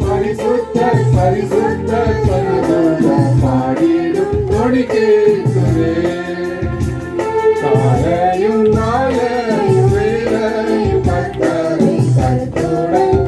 Paris, Paris, Paris, Paris, கோடி கேட்குதே காலையும் நாளையும் வேலையும் கத்தரும் கத்துடன்